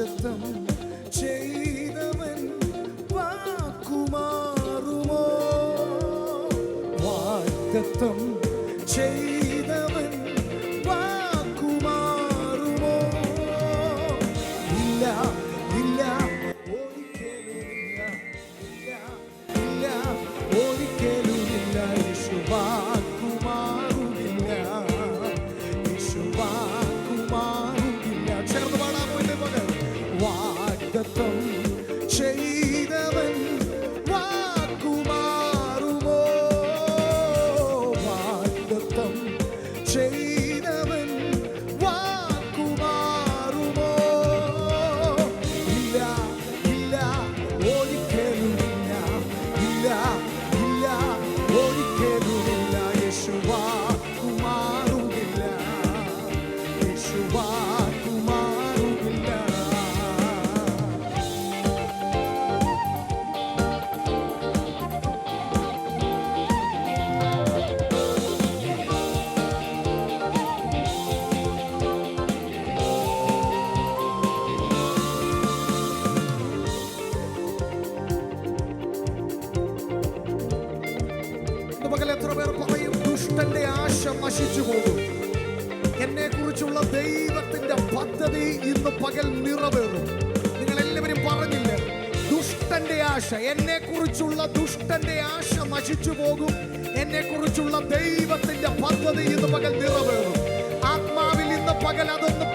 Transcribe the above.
വാഗ്ദത്തം ചെയ്തവൻ വാക്കുമാറുമോ? വാഗ്ദത്തം ചെയ്ത പകൽ എത്ര പേർ പറയും ദുഷ്ടന്റെ ആശ നശിച്ചു പോകും. എന്നെ കുറിച്ചുള്ള ദൈവത്തിന്റെ പദ്ധതി ഇന്ന് പകൽ നിറവേറും. നിങ്ങൾ എല്ലാവരും പറഞ്ഞില്ലേ ദുഷ്ടന്റെ ആശ എന്നെ കുറിച്ചുള്ള ദുഷ്ടന്റെ ആശ നശിച്ചു പോകും. എന്നെ കുറിച്ചുള്ള ദൈവത്തിന്റെ പദ്ധതി ഇന്ന് പകൽ നിറവേറും. ആത്മാവിൽ ഇന്ന് പകൽ അതൊന്ന്